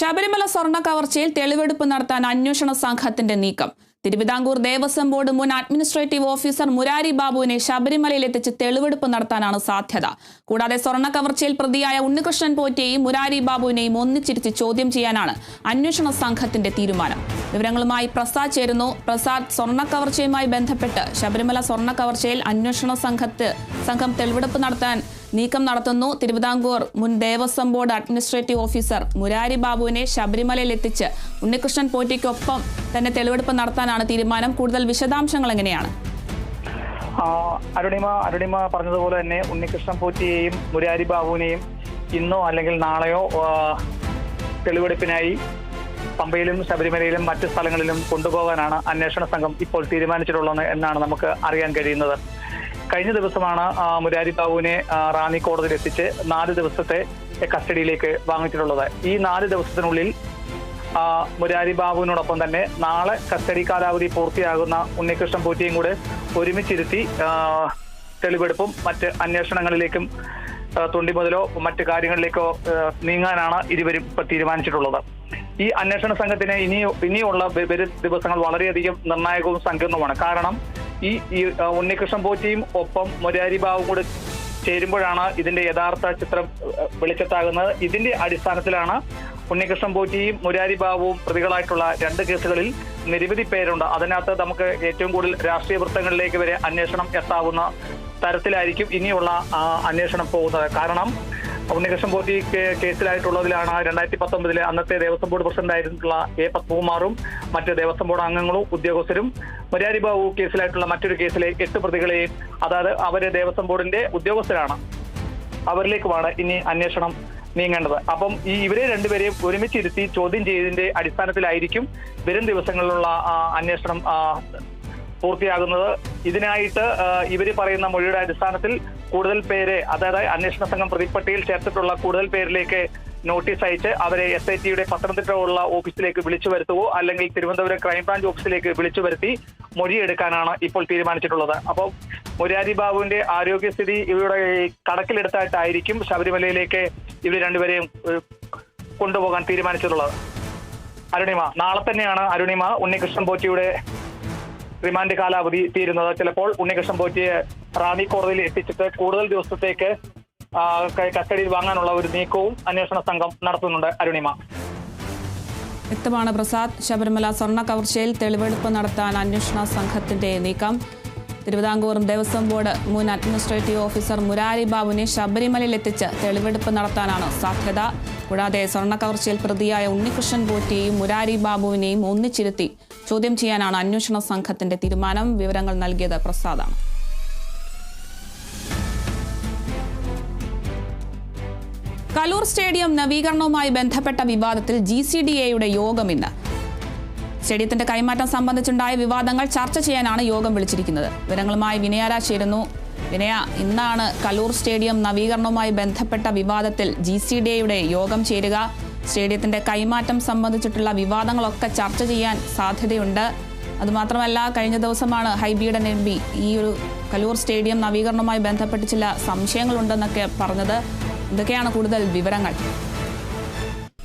ശബരിമല സ്വർണ കവർച്ചയിൽ തെളിവെടുപ്പ് നടത്താൻ അന്വേഷണ സംഘത്തിന്റെ നീക്കം. തിരുവിതാംകൂർ ദേവസ്വം ബോർഡ് മുൻ അഡ്മിനിസ്ട്രേറ്റീവ് ഓഫീസർ മുരാരി ബാബുവിനെ ശബരിമലയിൽ എത്തിച്ച് തെളിവെടുപ്പ് നടത്താനാണ് സാധ്യത. കൂടാതെ സ്വർണ കവർച്ചയിൽ പ്രതിയായ ഉണ്ണികൃഷ്ണൻ പോറ്റയെയും മുരാരി ബാബുവിനെയും ഒന്നിച്ചിരുത്തി ചോദ്യം ചെയ്യാനാണ് അന്വേഷണ സംഘത്തിന്റെ തീരുമാനം. വിവരങ്ങളുമായി പ്രസാദ് ചേരുന്നു. പ്രസാദ് സ്വർണ കവർച്ചയുമായി ബന്ധപ്പെട്ട് ശബരിമല സ്വർണ കവർച്ചയിൽ അന്വേഷണ സംഘത്ത് സംഘം തെളിവെടുപ്പ് നടത്താൻ നീക്കം നടത്തുന്നു. തിരുവിതാംകൂർ മുൻ Devaswom board administrative officer Murari ബാബുവിനെ ശബരിമലയിൽ എത്തിച്ച് ഉണ്ണികൃഷ്ണൻ പോറ്റിക്കൊപ്പം തന്നെ തെളിവെടുപ്പ് നടത്താനാണ് തീരുമാനം. കൂടുതൽ വിശദാംശങ്ങൾ എങ്ങനെയാണ്? അരുണിമ അരുണിമ പറഞ്ഞതുപോലെ തന്നെ ഉണ്ണികൃഷ്ണൻ പോറ്റിയെയും മുരാരി ബാബുവിനെയും ഇന്നോ അല്ലെങ്കിൽ നാളെയോ തെളിവെടുപ്പിനായി പമ്പയിലും ശബരിമലയിലും മറ്റ് സ്ഥലങ്ങളിലും കൊണ്ടുപോകാനാണ് അന്വേഷണ സംഘം ഇപ്പോൾ തീരുമാനിച്ചിട്ടുള്ളത് എന്നാണ് നമുക്ക് അറിയാൻ കഴിയുന്നത്. കഴിഞ്ഞ ദിവസമാണ് മുരാരി ബാബുവിനെ റാന്നി കോടതിയിൽ എത്തിച്ച് നാല് ദിവസത്തെ കസ്റ്റഡിയിലേക്ക് വാങ്ങിച്ചിട്ടുള്ളത്. ഈ നാല് ദിവസത്തിനുള്ളിൽ മുരാരി ബാബുവിനോടൊപ്പം തന്നെ നാളെ കസ്റ്റഡി കാലാവധി പൂർത്തിയാകുന്ന ഉണ്ണികൃഷ്ണൻ പൂറ്റിയും കൂടെ ഒരുമിച്ചിരുത്തി തെളിവെടുപ്പും മറ്റ് അന്വേഷണങ്ങളിലേക്കും ആ, തൊണ്ടി മുതലോ മറ്റ് കാര്യങ്ങളിലേക്കോ നീങ്ങാനാണ് ഇരുവരും ഇപ്പൊ തീരുമാനിച്ചിട്ടുള്ളത്. ഈ അന്വേഷണ സംഘത്തിന് ഇനി ഇനിയുള്ള ദിവസങ്ങൾ വളരെയധികം നിർണായകവും സങ്കീർണവുമാണ്. കാരണം ഈ ഉണ്ണികൃഷ്ണൻ പോറ്റിയും ഒപ്പം മുരാരി ബാവും കൂടെ ചേരുമ്പോഴാണ് ഇതിന്റെ യഥാർത്ഥ ചിത്രം വെളിച്ചത്താകുന്നത്. ഇതിന്റെ അടിസ്ഥാനത്തിലാണ് ഉണ്ണികൃഷ്ണൻ പോറ്റിയും മുരാരി ബാബുവും പ്രതികളായിട്ടുള്ള രണ്ട് കേസുകളിൽ നിരവധി പേരുണ്ട്. അതിനകത്ത് നമുക്ക് ഏറ്റവും കൂടുതൽ രാഷ്ട്രീയ വൃത്തങ്ങളിലേക്ക് വരെ അന്വേഷണം എത്താവുന്ന തരത്തിലായിരിക്കും ഇനിയുള്ള അന്വേഷണം പോകുന്നത്. കാരണം ഉണ്ണികൃഷ്ണൻ പോറ്റി കേസിലായിട്ടുള്ളതിലാണ് രണ്ടായിരത്തി പത്തൊമ്പതിലെ അന്നത്തെ ദേവസ്വം ബോർഡ് പ്രസിഡന്റ് ആയിട്ടുള്ള എ പത്മകുമാറും മറ്റ് ദേവസ്വം ബോർഡ് അംഗങ്ങളും ഉദ്യോഗസ്ഥരും മുരാരി ബാബു കേസിലായിട്ടുള്ള മറ്റൊരു കേസിലെ എട്ട് പ്രതികളെയും അതായത് അവർ ദേവസ്വം ബോർഡിന്റെ ഉദ്യോഗസ്ഥരാണ്. അവരിലേക്കുമാണ് ഇനി അന്വേഷണം നീങ്ങേണ്ടത്. അപ്പം ഈ ഇവരെ രണ്ടുപേരെയും ഒരുമിച്ചിരുത്തി ചോദ്യം ചെയ്തതിന്റെ അടിസ്ഥാനത്തിലായിരിക്കും വരും ദിവസങ്ങളിലുള്ള അന്വേഷണം പൂർത്തിയാകുന്നത്. ഇതിനായിട്ട് ഇവർ പറയുന്ന മൊഴിയുടെ അടിസ്ഥാനത്തിൽ കൂടുതൽ പേരെ അതായത് അന്വേഷണ സംഘം പ്രതിപ്പട്ടിയിൽ ചേർത്തിട്ടുള്ള കൂടുതൽ പേരിലേക്ക് നോട്ടീസ് അയച്ച് അവരെ എസ് ഐ ടിയുടെ പത്തനംതിട്ട ഉള്ള ഓഫീസിലേക്ക് വിളിച്ചു വരുത്തുവോ അല്ലെങ്കിൽ തിരുവനന്തപുരം ക്രൈംബ്രാഞ്ച് ഓഫീസിലേക്ക് വിളിച്ചു വരുത്തി മൊഴിയെടുക്കാനാണ് ഇപ്പോൾ തീരുമാനിച്ചിട്ടുള്ളത്. അപ്പോൾ മുരാരി ബാബുവിന്റെ ആരോഗ്യസ്ഥിതി ഇവരുടെ കണക്കിലെടുത്തായിട്ടായിരിക്കും ശബരിമലയിലേക്ക് ഇവർ രണ്ടുപേരെയും കൊണ്ടുപോകാൻ തീരുമാനിച്ചിട്ടുള്ളത്. അരുണിമ നാളെ തന്നെയാണ് അരുണിമ ഉണ്ണികൃഷ്ണൻ പോറ്റിയുടെ റിമാൻഡ് കാലാവധി തീരുന്നത്. ചിലപ്പോൾ ഉണ്ണികൃഷ്ണൻ പോറ്റിയെ റാന്നി കോടതിയിൽ എത്തിച്ചിട്ട് കൂടുതൽ ദിവസത്തേക്ക് കസ്റ്റഡിയിൽ വാങ്ങാനുള്ള ഒരു നീക്കവും അന്വേഷണ സംഘം നടത്തുന്നുണ്ട്. അരുണിമ. വ്യക്തമാണ് പ്രസാദ്. ശബരിമല സ്വർണ കവർച്ചയിൽ തെളിവെടുപ്പ് നടത്താൻ അന്വേഷണ സംഘത്തിന്റെ നീക്കം. തിരുവിതാംകൂർ ദേവസ്വം ബോർഡ് മുൻ അഡ്മിനിസ്ട്രേറ്റീവ് ഓഫീസർ മുരാരി ബാബുവിനെ ശബരിമലയിൽ എത്തിച്ച് തെളിവെടുപ്പ് നടത്താനാണ് സാധ്യത. കൂടാതെ സ്വർണ കവർച്ചയിൽ പ്രതിയായ ഉണ്ണികൃഷ്ണൻ പോറ്റിയെയും മുരാരി ബാബുവിനെയും ഒന്നിച്ചിരുത്തി ചോദ്യം ചെയ്യാനാണ് അന്വേഷണ സംഘത്തിന്റെ തീരുമാനം. വിവരങ്ങൾ നൽകിയത് പ്രസാദാണ്. കലൂർ സ്റ്റേഡിയം നവീകരണവുമായി ബന്ധപ്പെട്ട വിവാദത്തിൽ ജി സി ഡി എയുടെ യോഗം ഇന്ന്. സ്റ്റേഡിയത്തിന്റെ കൈമാറ്റം സംബന്ധിച്ചുണ്ടായ വിവാദങ്ങൾ ചർച്ച ചെയ്യാനാണ് യോഗം വിളിച്ചിരിക്കുന്നത്. വിവരങ്ങളുമായി വിനയാര ചേരുന്നു. വിനയ ഇന്നാണ് കലൂർ സ്റ്റേഡിയം നവീകരണവുമായി ബന്ധപ്പെട്ട വിവാദത്തിൽ ജി സി ഡിയുടെ യോഗം ചേരുക. സ്റ്റേഡിയത്തിന്റെ കൈമാറ്റം സംബന്ധിച്ചിട്ടുള്ള വിവാദങ്ങളൊക്കെ ചർച്ച ചെയ്യാൻ സാധ്യതയുണ്ട്. അതുമാത്രമല്ല കഴിഞ്ഞ ദിവസമാണ് ഹൈബിയുടെ എം പി ഈ ഒരു കലൂർ സ്റ്റേഡിയം നവീകരണവുമായി ബന്ധപ്പെട്ട് ചില സംശയങ്ങളുണ്ടെന്നൊക്കെ പറഞ്ഞത്. ഇതൊക്കെയാണ് കൂടുതൽ വിവരങ്ങൾ?